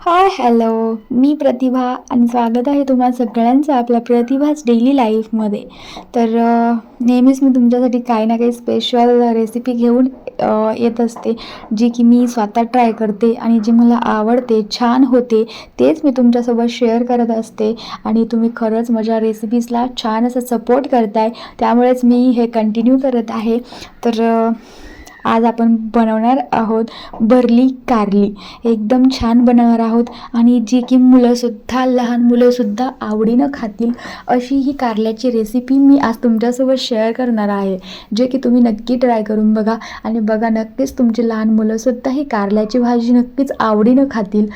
Hi hello मी प्रतिभा आणि स्वागत आहे तुम्हा सगळ्यांचं आपल्या प्रतिभाच डेली लाईफमध्ये तर नेहमीच मी तुमच्यासाठी काही ना काही स्पेशल रेसिपी घेऊन येत असते जी की मी स्वतः ट्राय करते आणि जी मला आवडते छान होते तेच मी तुमच्यासोबत शेअर करत असते. आणि तुम्ही खरंच माझ्या रेसिपीजला छान असं सपोर्ट करताय त्यामुळेच मी हे कंटिन्यू करत आहे. तर आज आपण बनवणार आहोत भरली कारली. एकदम छान बनवणार आहोत आणि जी की मुलंसुद्धा लहान मुलंसुद्धा आवडीनं खातील अशी ही कारल्याची रेसिपी मी आज तुमच्यासोबत शेअर करणार आहे. जे की तुम्ही नक्की ट्राय करून बघा आणि बघा नक्कीच तुमची लहान मुलंसुद्धा ही कारल्याची भाजी नक्कीच आवडीनं खातील.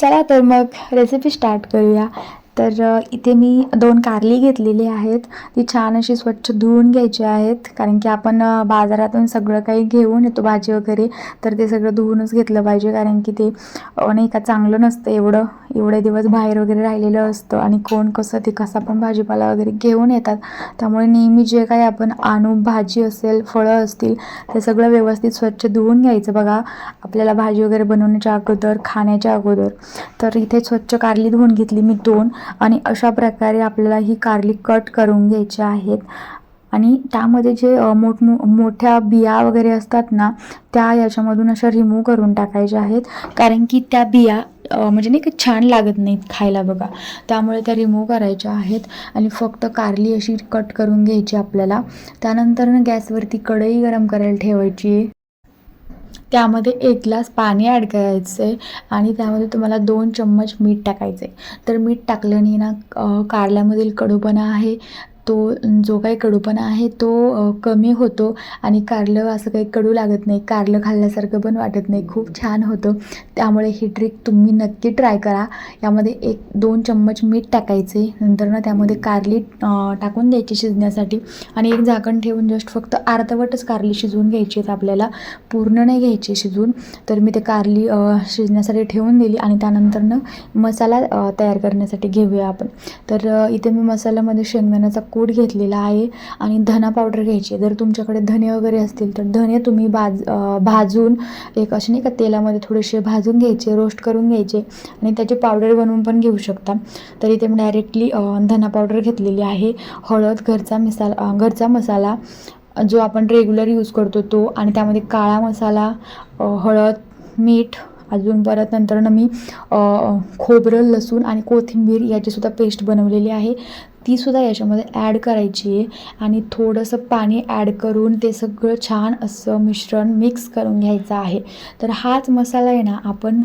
चला तर मग रेसिपी स्टार्ट करूया. तर इथे मी दोन कारली घेतलेली आहेत. ती छान अशी स्वच्छ धुवून घ्यायची आहेत. कारण की आपण बाजारातून सगळं काही घेऊन येतो भाजी वगैरे. तर ते सगळं धुवूनच घेतलं पाहिजे. कारण की ते नाही का चांगलं नसतं एवढं. एवढे दिवस बाहेर वगैरे राहिलेलं असतं. आणि कोण कसं ते कसा पण भाजीपाला वगैरे घेऊन येतात. त्यामुळे नेहमी जे काही आपण आणू भाजी असेल फळं असतील ते सगळं व्यवस्थित स्वच्छ धुवून घ्यायचं बघा. आपल्याला भाजी वगैरे बनवण्याच्या अगोदर खाण्याच्या अगोदर. तर इथे स्वच्छ कारली धुवून घेतली मी दोन. आणि अशा प्रकारे आपल्याला ही कारली कट करून घ्यायची आहेत. आणि त्यामध्ये जे मोठ मो मोठ्या बिया वगैरे असतात ना त्या याच्यामधून अशा रिमूव्ह करून टाकायच्या आहेत. कारण की त्या बिया म्हणजे नाही का छान लागत नाहीत खायला बघा. त्यामुळे त्या रिमूव्ह करायच्या आहेत आणि फक्त कारली अशी कट करून घ्यायची आपल्याला. त्यानंतर ना गॅसवरती कढई गरम करायला ठेवायची. त्यामध्ये एक ग्लास पाणी ॲड करायचं आहे आणि त्यामध्ये तुम्हाला दोन चम्मच मीठ टाकायचं आहे तर मीठ टाकल्याने ना कारल्यामधील कडूपणा आहे तो जो काही कडूपणा आहे तो कमी होतो. आणि कारलं असं काही कडू लागत नाही. कारलं खाल्ल्यासारखं पण वाटत नाही. खूप छान होतं. त्यामुळे ही ट्रिक तुम्ही नक्की ट्राय करा. यामध्ये एक दोन चम्मच मीठ टाकायचे. नंतर ना त्यामध्ये कारली टाकून द्यायची शिजण्यासाठी. आणि एक झाकण ठेवून जस्ट फक्त अर्धवटच कारली शिजवून घ्यायची आहेत आपल्याला. पूर्ण नाही घ्यायची शिजवून. तर मी ते कारली शिजण्यासाठी ठेवून दिली. आणि त्यानंतरनं मसाला तयार करण्यासाठी घेऊया आपण. तर इथे मी मसाल्यामध्ये शेंगदाण्याचा कूट घेतलेला आहे आणि धना पावडर घ्यायची आहे. जर तुमच्याकडे धने वगैरे असतील तर धने तुम्ही भाज भाजून एक असे नाही का तेलामध्ये थोडेसे भाजून घ्यायचे रोस्ट करून घ्यायचे आणि त्याची पावडर बनवून पण घेऊ शकता. तर इथे मी डायरेक्टली धना पावडर घेतलेली आहे. हळद घरचा मिसाला घरचा मसाला जो आपण रेग्युलर यूज करतो तो आणि त्यामध्ये काळा मसाला हळद मीठ अजून परत नंतरनं मी खोबरं लसूण आणि कोथिंबीर याचीसुद्धा पेस्ट बनवलेली आहे. तीसुद्धा याच्यामध्ये ॲड करायची आहे आणि थोडंसं पाणी ॲड करून ते सगळं छान असं मिश्रण मिक्स करून घ्यायचं आहे. तर हाच मसाला आहे ना आपण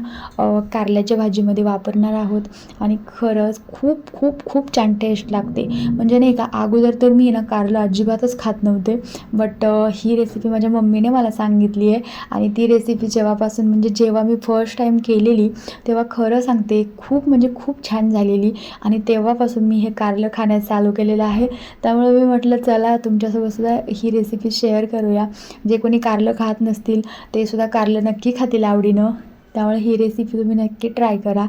कारल्याच्या भाजीमध्ये वापरणार आहोत आणि खरंच खूप खूप खूप छान टेस्ट लागते. म्हणजे नाही का अगोदर तर मी ना कारलं अजिबातच खात नव्हते बट ही रेसिपी माझ्या मम्मीने मला सांगितली आहे आणि ती रेसिपी जेव्हापासून म्हणजे जेव्हा मी फर्स्ट टाईम केलेली तेव्हा खरं सांगते खूप म्हणजे खूप छान झालेली आणि तेव्हापासून मी हे कारलं खाण्यास चालू केलेलं आहे. त्यामुळे मी म्हटलं चला तुमच्यासोबत सुद्धा ही रेसिपी शेअर करूया. जे कोणी कारलं खात नसतील ते सुद्धा कारलं नक्की खातील आवडीनं. त्यामुळे ही रेसिपी तुम्ही नक्की ट्राय करा.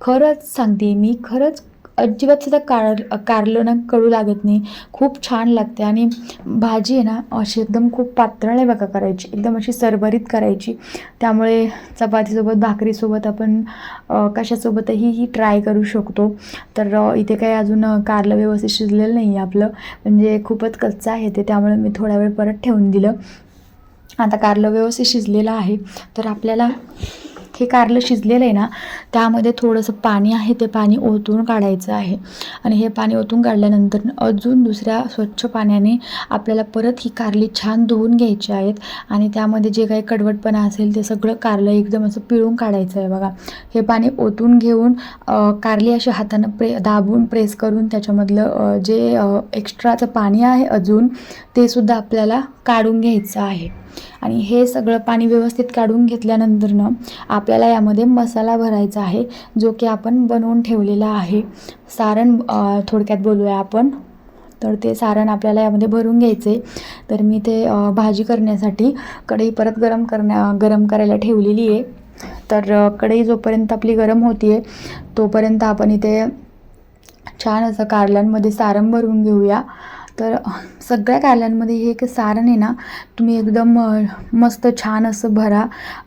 खरंच सांगते मी खरंच अजिबात सुद्धा कार कारलं ना कडू लागत नाही. खूप छान लागते. आणि भाजी आहे ना अशी एकदम खूप पातळ नाही बघा करायची. एकदम अशी सरभरीत करायची. त्यामुळे चपातीसोबत भाकरीसोबत आपण कशासोबतही ही ट्राय करू शकतो. तर इथे काही अजून कारलं व्यवस्थित शिजलेलं नाही आहे आपलं. म्हणजे खूपच कच्चं आहे ते. त्यामुळे मी थोडा वेळ परत ठेवून दिलं. आता कारलं व्यवस्थित शिजलेलं आहे. तर आपल्याला हे कारलं शिजलेलं आहे ना त्यामध्ये थोडंसं पाणी आहे ते पाणी ओतून काढायचं आहे. आणि हे पाणी ओतून काढल्यानंतर अजून दुसऱ्या स्वच्छ पाण्याने आपल्याला परत ही कारली छान धुवून घ्यायची आहेत. आणि त्यामध्ये जे काही कडवटपणा असेल ते सगळं कारलं एकदम असं पिळून काढायचं आहे बघा. हे पाणी ओतून घेऊन कारली अशी हातानं प्रे दाबून प्रेस करून त्याच्यामधलं जे एक्स्ट्राचं पाणी आहे अजून ते सुद्धा आपल्याला काढून घ्यायचं आहे. आणि हे सगळं पाणी व्यवस्थित काढून घेतल्यानंतरनं आपल्याला यामध्ये मसाला भरायचा आहे जो की आपण बनवून ठेवलेला आहे. सारण थोडक्यात बोलूया आपण. तर ते सारण आपल्याला यामध्ये भरून घ्यायचे. तर मी ते भाजी करण्यासाठी कढई परत गरम करण्या गरम करायला ठेवलेली आहे. तर कढई जोपर्यंत आपली गरम होती आहे तोपर्यंत आपण इथे छान असं कारल्यांमध्ये सारण भरून घेऊया. तर सगळ्या कारल्यांमध्ये हे एक सारण आहे ना तुम्ही एकदम मस्त छान असं भरा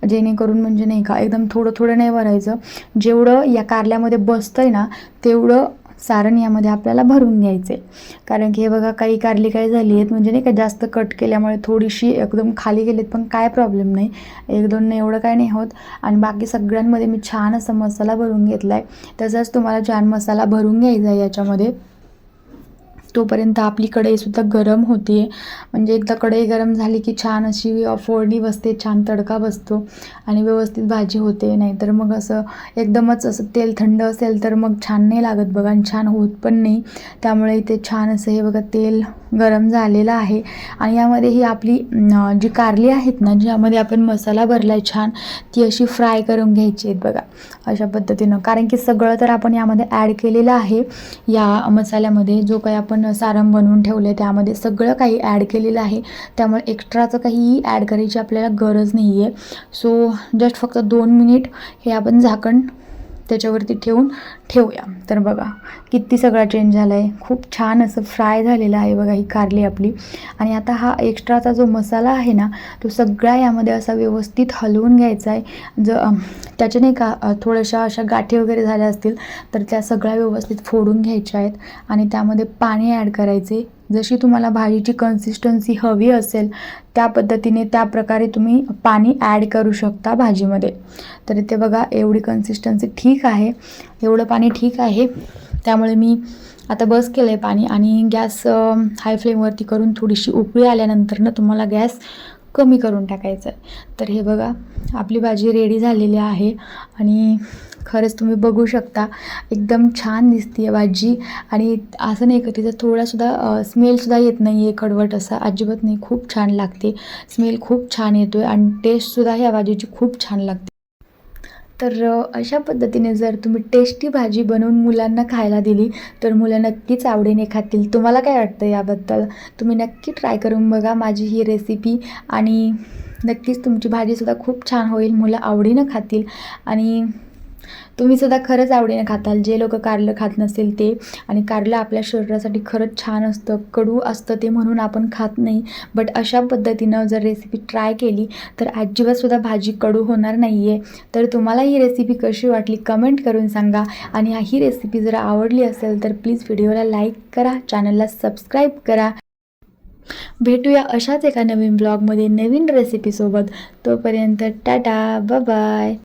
जेणेकरून म्हणजे नाही का एकदम थोडं थोडं नाही भरायचं. जेवढं या कारल्यामध्ये बसतं आहे ना तेवढं सारण यामध्ये आपल्याला भरून घ्यायचं आहे कारण की हे बघा काही कारली काय झाली आहेत म्हणजे नाही का जास्त कट केल्यामुळे थोडीशी एकदम खाली गेलीत पण काय प्रॉब्लेम नाही. एक दोन नाही एवढं काय नाही होत. आणि बाकी सगळ्यांमध्ये मी छान असा मसाला भरून घेतला आहे तसंच तुम्हाला छान मसाला भरून घ्यायचा आहे याच्यामध्ये. तोपर्यंत आपली कढईसुद्धा गरम होते. म्हणजे एकदा कढई गरम झाली की छान अशी फोडणी बसते छान तडका बसतो आणि व्यवस्थित भाजी होते. नाहीतर मग असं एकदमच असं तेल थंड असेल तर मग छान नाही लागत बघा आणि छान होत पण नाही. त्यामुळे इथे छान असं हे बघा तेल गरम झालेला आहे. आणि यामध्ये ही आपली जी कारली आहेत ना ज्यामध्ये आपण मसाला भरला आहे छान ती अशी फ्राय करून घ्यायची आहेत बघा. अशा पद्धतीनं. कारण की सगळं तर आपण यामध्ये ॲड केलेलं आहे. या मसाल्यामध्ये जो काही आपण सारम बनवून ठेवलं आहे त्यामध्ये सगळं काही ॲड केलेलं आहे. त्यामुळे एक्स्ट्राचं काहीही ॲड करायची आपल्याला गरज नाही आहे सो जस्ट फक्त दोन मिनिट हे आपण झाकण त्याच्यावरती ठेवून ठेवूया. तर बघा किती सगळा चेंज झाला आहे खूप छान असं फ्राय झालेलं आहे बघा ही कारली आपली. आणि आता हा एक्स्ट्राचा जो मसाला आहे ना तो सगळा यामध्ये असा व्यवस्थित हलवून घ्यायचा आहे. ज त्याच्याने नाही का थोड्याशा अशा गाठी वगैरे झाल्या असतील तर त्या सगळ्या व्यवस्थित फोडून घ्यायच्या आहेत. आणि त्यामध्ये पाणी ॲड करायचे. जशी तुम्हाला भाजीची कन्सिस्टन्सी हवी असेल त्या पद्धतीने त्या प्रकारे तुम्ही पाणी ॲड करू शकता भाजीमध्ये. तर ते बघा एवढी कन्सिस्टन्सी ठीक आहे. एवढं पाणी ठीक आहे. त्यामुळे मी आता बस केलं आहे पाणी आणि गॅस हाय फ्लेमवरती करून थोडीशी उकळी आल्यानंतरनं तुम्हाला गॅस कमी करून टाकायचं आहे तर हे बघा आपली भाजी रेडी झालेली आहे आणि खरंच तुम्ही बघू शकता एकदम छान दिसते आहे भाजी आणि असं नाही का तिचा थोडासुद्धा स्मेलसुद्धा येत नाही आहे कडवट असा. अजिबात नाही खूप छान लागते. स्मेल खूप छान येतो आहे आणि टेस्टसुद्धा ह्या भाजीची खूप छान लागते. तर अशा पद्धतीने जर तुम्ही टेस्टी भाजी बनवून मुलांना खायला दिली तर मुलं नक्कीच आवडीने खातील. तुम्हाला काय वाटतं याबद्दल? तुम्ही नक्की ट्राय करून बघा माझी ही रेसिपी आणि नक्कीच तुमची भाजीसुद्धा खूप छान होईल. मुलं आवडीनं खातील. आणि तुम्ही सुद्धा खरंच आवडीने खाताल. जे लोक कारलं खात नसेल ते. आणि कारलं आपल्या शरीरासाठी खरंच छान असतं. कडू असतं ते म्हणून आपण खात नाही. बट अशा पद्धतीनं जर रेसिपी ट्राय केली तर अजिबातसुद्धा भाजी कडू होणार नाही आहे तर तुम्हाला ही रेसिपी कशी वाटली कमेंट करून सांगा. आणि ही रेसिपी जर आवडली असेल तर प्लीज व्हिडिओला लाईक करा. चॅनलला सबस्क्राईब करा. भेटूया अशाच एका नवीन ब्लॉगमध्ये नवीन रेसिपीसोबत तोपर्यंत टाटा बाय